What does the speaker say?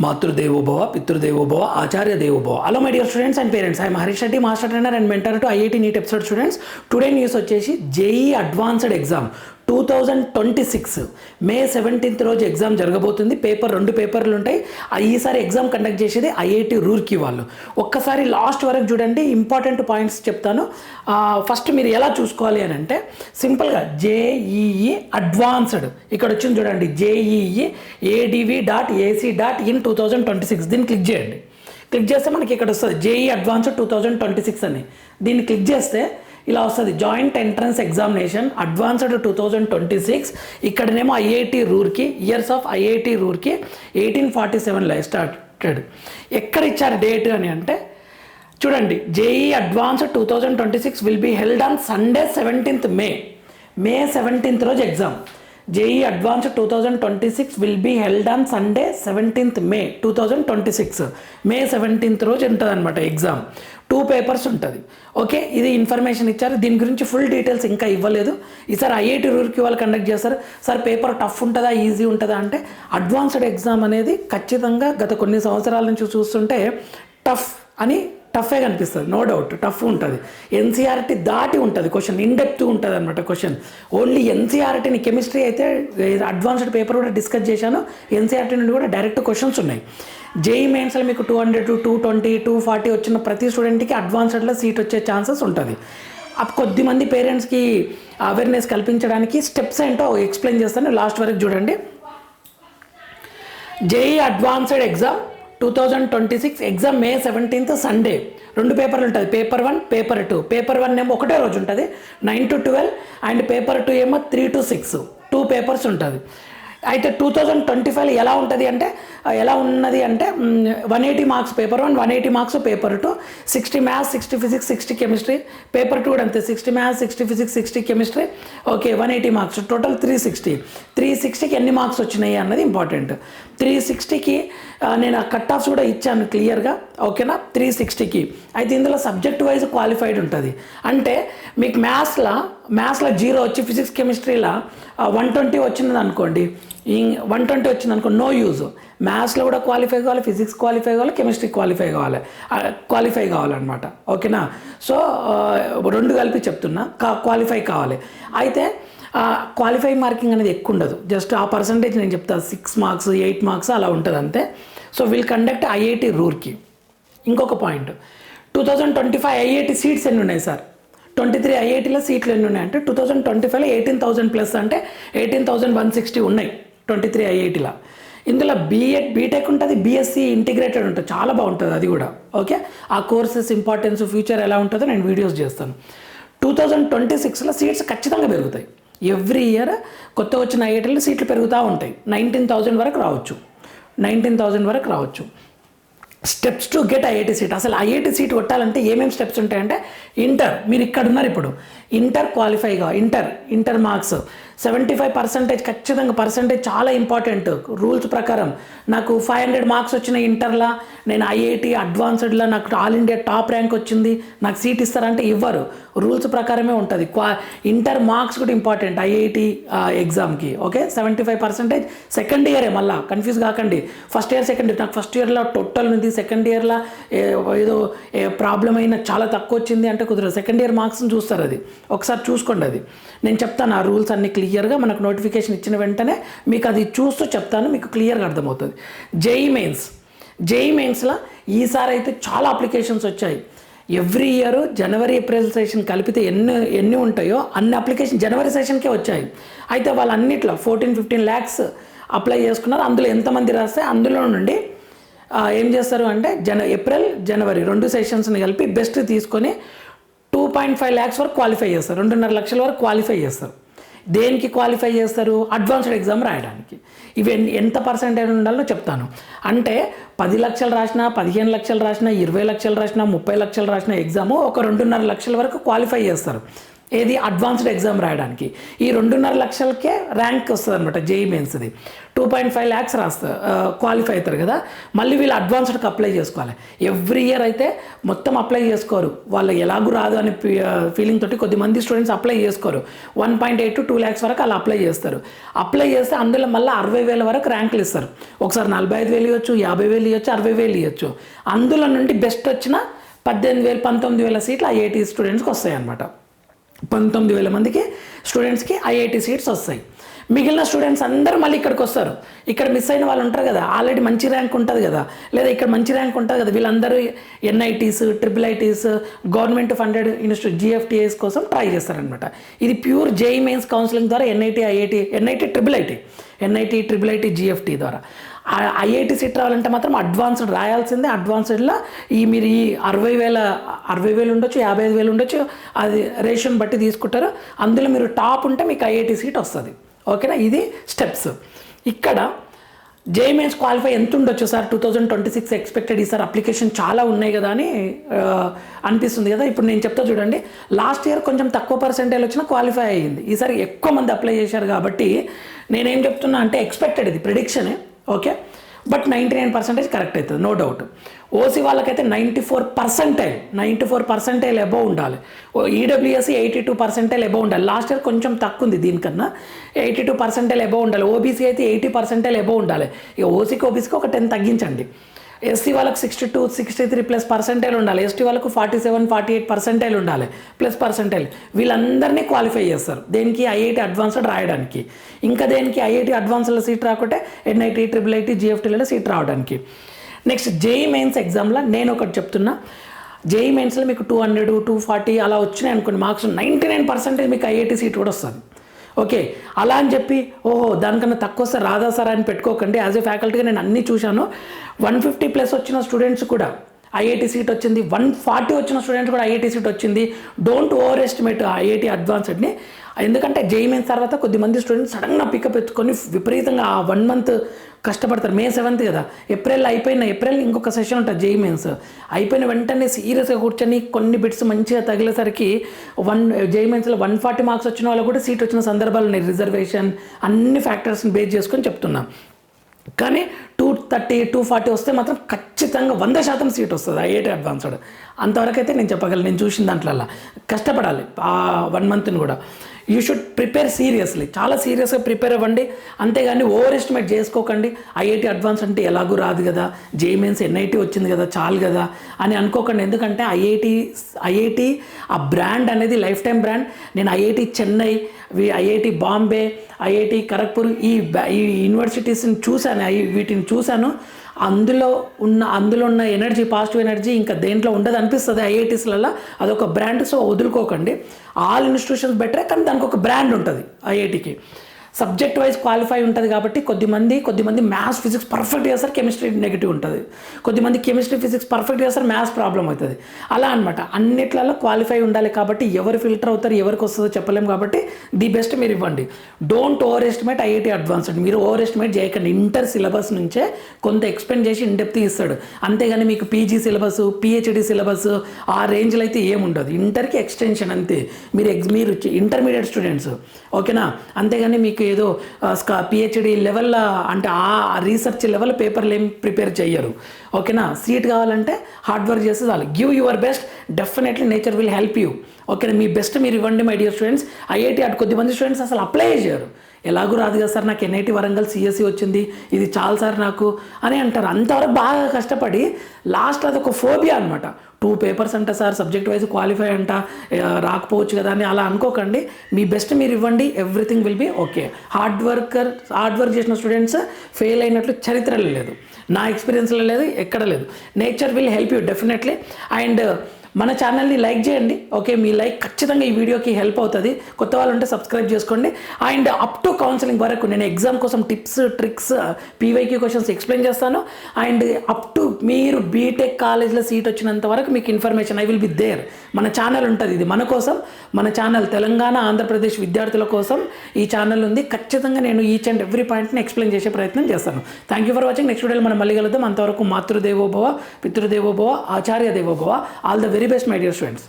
మాతృదేవోభవ పితృదేవోభవ ఆచార్య దేవోభవ hello my dear students and parents I Harish Reddy master trainer and mentor to IIT NEET episode students today news వచ్చేసి JEE advanced exam two thousand twenty six May seventeenth రోజు exam జరగబోతుంది. Paper రెండు పేపర్లు ఉంటాయి. ఆ ఈసారి exam conduct చేసేది IIT Roorkee వాళ్ళు. ఒక్కసారి లాస్ట్ వరకు చూడండి ఇంపార్టెంట్ పాయింట్స్ చెప్తాను. ఫస్ట్ మీరు ఎలా చూసుకోవాలి అని అంటే సింపుల్గా జేఈఈ అడ్వాన్స్డ్ ఇక్కడ వచ్చింది చూడండి JEE ADV dot AC dot in two thousand twenty six దీన్ని క్లిక్ చేయండి. క్లిక్ చేస్తే మనకి ఇక్కడ వస్తుంది. JEE advanced two thousand twenty six అని. దీన్ని క్లిక్ చేస్తే ఇలా వస్తుంది. Joint entrance examination advanced two thousand twenty six ఇక్కడనేమో IIT Roorkee years of IIT Roorkee eighteen forty సెవెన్లో స్టార్టెడ్ ఎక్కడ ఇచ్చారు డేట్ అని అంటే చూడండి JEE advance two thousand twenty six will be held on Sunday seventeenth May May seventeenth రోజు exam JEE advance two thousand twenty six will be held on Sunday seventeenth May two thousand twenty six May seventeenth రోజు ఉంటుంది అనమాట exam two papers ఉంటుంది. Okay? ఇది information ఇచ్చారు. దీని గురించి full details ఇంకా ఇవ్వలేదు. ఈసారి ఐఐటి రూర్కి వాళ్ళు కండక్ట్ చేస్తారు సార్ పేపర్ టఫ్ ఉంటుందా? ఈజీ ఉంటుందా? అంటే అడ్వాన్స్డ్ ఎగ్జామ్ అనేది ఖచ్చితంగా గత కొన్ని సంవత్సరాల నుంచి చూస్తుంటే టఫ్ అని టఫే కనిపిస్తుంది నో డౌట్ టఫ్ ఉంటుంది. ఎన్సీఆర్టీ దాటి ఉంటుంది. క్వశ్చన్ ఇన్డెప్త్ ఉంటుంది అనమాట క్వశ్చన్ ఓన్లీ ఎన్సీఆర్టీని కెమిస్ట్రీ అయితే అడ్వాన్స్డ్ పేపర్ కూడా డిస్కస్ చేశాను. ఎన్సీఆర్టీ నుండి కూడా డైరెక్ట్ క్వశ్చన్స్ ఉన్నాయి. జేఈ మెయిన్స్లో మీకు two hundred two twenty two forty వచ్చిన ప్రతి స్టూడెంట్కి అడ్వాన్స్డ్లో సీట్ వచ్చే ఛాన్సెస్ ఉంటుంది. కొద్ది కొద్దిమంది పేరెంట్స్కి అవేర్నెస్ కల్పించడానికి స్టెప్స్ ఏంటో ఎక్స్ప్లెయిన్ చేస్తాను. లాస్ట్ వరకు చూడండి. JEE advanced exam two thousand twenty six exam May seventeenth Sunday రెండు పేపర్లు ఉంటుంది paper one paper two paper one ఏమో ఒకటే రోజు ఉంటుంది. Nine to twelve and paper two ఏమో three to six two papers ఉంటుంది. అయితే టూ థౌజండ్ ట్వంటీ ఫైవ్ ఎలా ఉంటుంది అంటే ఎలా ఉన్నది అంటే one eighty marks paper one one eighty marks paper two sixty maths sixty physics sixty chemistry paper two కూడా అంతే sixty maths sixty physics sixty chemistry okay one eighty marks total three sixty three సిక్స్టీకి ఎన్ని marks వచ్చినాయి అన్నది important three సిక్స్టీకి నేను ఆ cut offs కూడా ఇచ్చాను క్లియర్గా ఓకేనా? త్రీ సిక్స్టీకి అయితే ఇందులో సబ్జెక్ట్ వైజ్ క్వాలిఫైడ్ ఉంటుంది. అంటే మీకు మ్యాథ్స్లో మ్యాథ్స్లో జీరో వచ్చి ఫిజిక్స్ కెమిస్ట్రీలో వన్ ట్వంటీ వచ్చింది అనుకోండి. వన్ ట్వంటీ వచ్చింది అనుకో నో యూజ్ మ్యాథ్స్లో కూడా క్వాలిఫై కావాలి ఫిజిక్స్ క్వాలిఫై కావాలి కెమిస్ట్రీ క్వాలిఫై కావాలి. క్వాలిఫై కావాలన్నమాట. ఓకేనా? సో రెండు కలిపి చెప్తున్నా. క్వాలిఫై కావాలి. అయితే క్వాలిఫై మార్కింగ్ అనేది ఎక్కువ ఉండదు. జస్ట్ ఆ పర్సంటేజ్ నేను చెప్తా. సిక్స్ మార్క్స్ ఎయిట్ మార్క్స్ అలా ఉంటుంది అంతే. So will conduct IIT Roorkee. ఇంకొక point two thousand twenty five IIT seats ఎన్ని ఉన్నాయి సార్ ట్వంటీ త్రీ ఐఐటీలో సీట్లు ఎన్ని ఉన్నాయి అంటే టూ థౌజండ్ ట్వంటీ ఫైవ్లో ఎయిటీన్ థౌసండ్ ప్లస్ అంటే ఎయిటీన్ థౌసండ్ వన్ సిక్స్టీ ఉన్నాయి ట్వంటీ త్రీ ఐఐటీలో. ఇందులో బీఎడ్ బీటెక్ ఉంటుంది బీఎస్సీ ఇంటిగ్రేటెడ్ ఉంటుంది చాలా బాగుంటుంది అది కూడా. ఓకే? ఆ కోర్సెస్ ఇంపార్టెన్స్ ఫ్యూచర్ ఎలా ఉంటుందో నేను వీడియోస్ చేస్తాను. టూ థౌజండ్ ట్వంటీ సిక్స్లో సీట్స్ ఖచ్చితంగా పెరుగుతాయి. ఎవ్రీ ఇయర్ కొత్త వచ్చిన ఐఐటీలో సీట్లు పెరుగుతూ ఉంటాయి. నైన్టీన్ థౌజండ్ వరకు రావచ్చు. నైన్టీన్ థౌజండ్ వరకు రావచ్చు. Steps to get IIT seat. అసలు ఐఐటి సీట్ కొట్టాలంటే ఏమేమి స్టెప్స్ ఉంటాయంటే ఇంటర్. మీరు ఇక్కడ ఉన్నారు ఇప్పుడు. Inter క్వాలిఫైగా. Inter inter marks. Seventy five percentage ఖచ్చితంగా పర్సెంటేజ్ చాలా ఇంపార్టెంట్. రూల్స్ ప్రకారం నాకు ఫైవ్ హండ్రెడ్ మార్క్స్ వచ్చిన ఇంటర్లా నేను ఐఐటి అడ్వాన్స్డ్లో నాకు ఆల్ ఇండియా టాప్ ర్యాంక్ వచ్చింది నాకు సీట్ ఇస్తారంటే ఇవ్వరు. రూల్స్ ప్రకారమే ఉంటుంది. క్వా ఇంటర్ మార్క్స్ కూడా ఇంపార్టెంట్ ఐఐటి ఎగ్జామ్కి. Okay? Seventy five percentage second ఇయరే మళ్ళీ కన్ఫ్యూజ్ కాకండి. First year second year. నాకు ఫస్ట్ ఇయర్లో టోటల్ ఉంది సెకండ్ ఇయర్లో ఏదో ప్రాబ్లం అయినా చాలా తక్కువ వచ్చింది అంటే కుదరదు. సెకండ్ ఇయర్ మార్క్స్ని చూస్తారు అది. ఒకసారి చూసుకోండి అది. నేను చెప్తాను ఆ రూల్స్ అన్ని క్లియర్గా మనకు నోటిఫికేషన్ ఇచ్చిన వెంటనే మీకు అది చూస్తూ చెప్తాను మీకు క్లియర్గా అర్థమవుతుంది. JEE mains. జేఈ మెయిన్స్లో ఈసారి అయితే చాలా అప్లికేషన్స్ వచ్చాయి. ఎవ్రీ ఇయర్ జనవరి ఏప్రిల్ సెషన్ కలిపితే ఎన్ని ఎన్ని ఉంటాయో అన్ని అప్లికేషన్ జనవరి సెషన్కే వచ్చాయి. అయితే వాళ్ళన్నిట్లో ఫోర్టీన్ ఫిఫ్టీన్ ల్యాక్స్ అప్లై చేసుకున్నారు. అందులో ఎంతమంది రాస్తే అందులో నుండి ఏం చేస్తారు అంటే జన ఏప్రిల్ జనవరి రెండు సెషన్స్ని కలిపి బెస్ట్ తీసుకొని టూ పాయింట్ ఫైవ్ ల్యాక్స్ వరకు క్వాలిఫై చేస్తారు. రెండున్నర లక్షల వరకు క్వాలిఫై చేస్తారు. దేనికి క్వాలిఫై చేస్తారు? అడ్వాన్స్డ్ ఎగ్జామ్ రాయడానికి. ఇవి ఎన్ని- ఎంత పర్సెంటేజ్ ఉండాలో చెప్తాను. అంటే పది లక్షలు రాసినా పదిహేను లక్షలు రాసినా ఇరవై లక్షలు రాసినా ముప్పై లక్షలు రాసిన ఎగ్జాము ఒక రెండున్నర లక్షల వరకు క్వాలిఫై చేస్తారు. ఏది అడ్వాన్స్డ్ ఎగ్జామ్ రాయడానికి. ఈ రెండున్నర లక్షలకే ర్యాంక్ వస్తుంది అనమాట జేఈ మెయిన్స్ది. టూ పాయింట్ ఫైవ్ ల్యాక్స్ రాస్తారు క్వాలిఫై అవుతారు కదా. మళ్ళీ వీళ్ళు అడ్వాన్స్డ్కి అప్లై చేసుకోవాలి. ఎవ్రీ ఇయర్ అయితే మొత్తం అప్లై చేసుకోరు. వాళ్ళు ఎలాగూ రాదు అని ఫీలింగ్ తోటి కొద్దిమంది స్టూడెంట్స్ అప్లై చేసుకోరు. One point eight to two lakhs వరకు అలా అప్లై చేస్తారు. అప్లై చేస్తే అందులో మళ్ళీ అరవై వేల వరకు ర్యాంకులు ఇస్తారు. ఒకసారి నలభై ఐదు వేలు ఇవ్వచ్చు యాభై వేలు ఇవ్వచ్చు అరవై వేలు ఇవ్వచ్చు. అందులో నుండి బెస్ట్ వచ్చిన పద్దెనిమిది వేలు పంతొమ్మిది వేల సీట్లు ఐఐటి స్టూడెంట్స్కి వస్తాయి అన్నమాట పంతొమ్మిది వేల మందికి స్టూడెంట్స్కి ఐఐటి సీట్స్ వస్తాయి. మిగిలిన స్టూడెంట్స్ అందరూ మళ్ళీ ఇక్కడికి వస్తారు. ఇక్కడ మిస్ అయిన వాళ్ళు ఉంటారు కదా ఆల్రెడీ మంచి ర్యాంక్ ఉంటుంది కదా. లేదా ఇక్కడ మంచి ర్యాంక్ ఉంటుంది కదా వీళ్ళందరూ NITs triple ITs government funded institute GFTIs కోసం ట్రై చేస్తారనమాట ఇది ప్యూర్ జేఈ మెయిన్స్ కౌన్సిలింగ్ ద్వారా NIT IIT NIT triple IT NIT triple IT GFT ద్వారా. ఐఐటి సీట్ రావాలంటే మాత్రం అడ్వాన్స్డ్ రాయాల్సిందే. అడ్వాన్స్డ్లో ఈ మీరు ఈ అరవై వేల అరవై వేలు ఉండొచ్చు యాభై ఐదు వేలు ఉండొచ్చు అది రేషన్ బట్టి తీసుకుంటారు. అందులో మీరు టాప్ ఉంటే మీకు ఐఐటి సీట్ వస్తుంది. ఓకేనా? ఇది స్టెప్స్. ఇక్కడ జేఎంఎస్ క్వాలిఫై ఎంత ఉండొచ్చు sir? Two thousand twenty six expected ఈసారి అప్లికేషన్ చాలా ఉన్నాయి కదా అని అనిపిస్తుంది కదా? ఇప్పుడు నేను చెప్తా చూడండి. లాస్ట్ ఇయర్ కొంచెం తక్కువ పర్సెంటేజ్ వచ్చినా క్వాలిఫై అయ్యింది. ఈసారి ఎక్కువ మంది అప్లై చేశారు కాబట్టి నేనేం చెప్తున్నా అంటే ఎక్స్పెక్టెడ్ ఇది ప్రిడిక్షనే okay? But ninety nine percentage correct అవుతుంది నో డౌట్. ఓసీ వాళ్ళకైతే ninety four percentile ninety four percentile above ఉండాలి. ఈడబ్ల్యూఎస్సీ ఎయిటీ టూ పర్సెంటైల్ అబౌవ్ ఉండాలి. లాస్ట్ ఇయర్ కొంచెం తక్కువ ఉంది దీనికన్నా. ఎయిటీ టూ పర్సెంటైల్ అబౌవ్ ఉండాలి. ఓబీసీ అయితే ఎయిటీ పర్సెంటైల్ అబౌవ్ ఉండాలి. ఇక ఓసీకి ఓబీసీకి ఒక టెన్ తగ్గించండి. ఎస్సీ వాళ్ళకు sixty two sixty three plus percentile ఉండాలి. ఎస్టీ వాళ్ళకు forty seven forty eight percentile ఉండాలి. ప్లస్ పర్సెంటైల్ వీళ్ళందరినీ క్వాలిఫై చేస్తారు. దేనికి? ఐఐటి అడ్వాన్స్డ్ రాయడానికి. ఇంకా దేనికి? ఐఐటి అడ్వాన్స్ల సీట్ రాకుంటే ఎన్ఐటి ట్రిపుల్ ఐటీ జిఎఫ్టీలలో సీట్ రావడానికి. నెక్స్ట్ జేఈ మెయిన్స్ ఎగ్జామ్లో నేను ఒకటి చెప్తున్నా. జేఈ మెయిన్స్లో మీకు టూ హండ్రెడ్ టూ ఫార్టీ అలా వచ్చినాయి అనుకోండి. మార్క్స్ నైంటీ నైన్ పర్సెంటేజ్ మీకు ఐఐటి సీట్ కూడా వస్తుంది. ఓకే అలా అని చెప్పి ఓహో దానికన్నా తక్కువ సార్ రాదా సార్ అని పెట్టుకోకండి. యాజ్ ఏ ఫ్యాకల్టీగా నేను అన్నీ చూశాను. వన్ ఫిఫ్టీ ప్లస్ వచ్చిన స్టూడెంట్స్ కూడా ఐఐటి సీట్ వచ్చింది. వన్ ఫార్టీ వచ్చిన స్టూడెంట్స్ కూడా ఐఐటి సీట్ వచ్చింది. డోంట్ ఓవర్ ఎస్టిమేట్ ఐఐటి అడ్వాన్స్డ్ని ఎందుకంటే జేఈమెన్స్ తర్వాత కొద్దిమంది స్టూడెంట్స్ సడన్గా పికప్ ఎత్తుకొని విపరీతంగా ఆ వన్ మంత్ కష్టపడతారు. మే సెవెంత్ కదా. ఏప్రిల్ అయిపోయిన ఏప్రిల్ ఇంకొక సెషన్ ఉంటుంది జేఈ మెయిన్స్. అయిపోయిన వెంటనే సీరియస్గా కూర్చొని కొన్ని బిట్స్ మంచిగా తగిలేసరికి వన్ జేఈ మెయిన్స్లో వన్ ఫార్టీ మార్క్స్ వచ్చిన వాళ్ళు కూడా సీట్ వచ్చిన సందర్భాలు ఉన్నాయి రిజర్వేషన్ అన్ని ఫ్యాక్టర్స్ని బేస్ చేసుకొని చెప్తున్నాం. కానీ టూ థర్టీ టూ ఫార్టీ వస్తే మాత్రం ఖచ్చితంగా వంద శాతం సీట్ వస్తుంది ఐఐటి అడ్వాన్స్డ్ అంతవరకు అయితే నేను చెప్పగలను. నేను చూసిన దాంట్లో కష్టపడాలి. ఆ వన్ మంత్ని కూడా. యూ షుడ్ ప్రిపేర్ సీరియస్లీ చాలా సీరియస్గా ప్రిపేర్ అవ్వండి. అంతేగాని ఓవర్ ఎస్టిమేట్ చేసుకోకండి. ఐఐటి అడ్వాన్స్ అంటే ఎలాగూ రాదు కదా. జేమెన్స్ ఎన్ఐటి వచ్చింది కదా చాలు కదా అని అనుకోకండి. ఎందుకంటే ఐఐటి ఐఐటి ఆ బ్రాండ్ అనేది లైఫ్ టైం బ్రాండ్ నేను IIT Chennai IIT Bombay IIT Kharagpur ఈ ఈ యూనివర్సిటీస్ని చూశాను. వీటిని చూశాను. అందులో ఉన్న అందులో ఉన్న ఎనర్జీ పాజిటివ్ ఎనర్జీ ఇంకా దేంట్లో ఉండదు అనిపిస్తుంది ఐఐటీస్లలో అదొక బ్రాండ్ సో వదులుకోకండి. ఆల్ ఇన్స్టిట్యూషన్స్ బెటరే కానీ దానికి ఒక బ్రాండ్ ఉంటుంది ఐఐటికి. సబ్జెక్ట్ వైజ్ క్వాలిఫై ఉంటుంది కాబట్టి కొద్దిమంది కొద్దిమంది మ్యాథ్స్ ఫిజిక్స్ పర్ఫెక్ట్ చేస్తారు కెమిస్ట్రీ నెగిటివ్ ఉంటుంది. కొద్దిమంది కెమిస్ట్రీ ఫిజిక్స్ పర్ఫెక్ట్ చేస్తారు మ్యాథ్స్ ప్రాబ్లం అవుతుంది. అలా అనమాట అన్నిట్లలో క్వాలిఫై ఉండాలి కాబట్టి ఎవరు ఫిల్టర్ అవుతారు ఎవరికి వస్తుందో చెప్పలేము కాబట్టి ది బెస్ట్ మీరు ఇవ్వండి. Don't over estimate IIT advanced మీరు ఓవర్ ఎస్టిమేట్ చేయకండి. ఇంటర్ సిలబస్ నుంచే కొంత ఎక్స్పెండ్ చేసి ఇన్ డెప్త్ ఇస్తాడు. అంతేగాని మీకు పీజీ సిలబస్ పిహెచ్డి సిలబస్ ఆ రేంజ్లో అయితే ఏముండదు ఇంటర్కి ఎక్స్టెన్షన్ అంతే. మీరు ఎగ్జ్ మీరు ఇంటర్మీడియట్ స్టూడెంట్స్ ఓకేనా అంతేగాని మీకు ఏదో పిహెచ్డి లెవెల్ అంటే ఆ రీసెర్చ్ లెవెల్ పేపర్లు ఏం ప్రిపేర్ చేయరు ఓకేనా? సీట్ కావాలంటే హార్డ్ వర్క్ చేస్తే చాలు. Give your best definitely nature will help you ఓకేనా? మీ బెస్ట్ మీరు ఇవ్వండి మై డియర్ స్టూడెంట్స్ ఐఐటి అటు కొద్దిమంది స్టూడెంట్స్ అసలు అప్లై చేయరు ఎలాగూ రాదు కదా సార్ నాకు ఎన్ఐటి వరంగల్ సిఎస్సి వచ్చింది ఇది చాలు సార్ నాకు అని అంటారు. అంతవరకు బాగా కష్టపడి లాస్ట్ అది ఒక ఫోబియా అనమాట టూ పేపర్స్ అంట సార్ సబ్జెక్ట్ వైజ్ క్వాలిఫై అంట రాకపోవచ్చు కదా అని అలా అనుకోకండి. మీ బెస్ట్ మీరు ఇవ్వండి everything will be okay. Hard worker hard work చేసిన స్టూడెంట్స్ ఫెయిల్ అయినట్లు చరిత్రలో లేదు. నా ఎక్స్పీరియన్స్లో లేదు ఎక్కడ లేదు. Nature will help you definitely. And మన ఛానల్ని లైక్ చేయండి. ఓకే మీ లైక్ ఖచ్చితంగా ఈ వీడియోకి హెల్ప్ అవుతుంది. కొత్త వాళ్ళు ఉంటే సబ్స్క్రైబ్ చేసుకోండి. అండ్ అప్ టు కౌన్సిలింగ్ వరకు నేను ఎగ్జామ్ కోసం tips tricks PYQ questions explain చేస్తాను. అండ్ అప్ టు మీరు బీటెక్ కాలేజ్లో సీట్ వచ్చినంత వరకు మీకు information I will be there మన ఛానల్ ఉంటుంది ఇది. మన కోసం మన ఛానల్ తెలంగాణ ఆంధ్రప్రదేశ్ విద్యార్థుల కోసం ఈ ఛానల్ ఉంది. ఖచ్చితంగా నేను ఈచ్ అండ్ ఎవ్రీ పాయింట్ని ఎక్స్ప్లెయిన్ చేసే ప్రయత్నం చేస్తాను. Thank you for watching next వీడియోలో మనం మళ్ళీ కలుద్దాం. అంతవరకు మాతృదేవోభవ పితృదేవోభవ ఆచార్య దేవోభవ. All the very best my dear students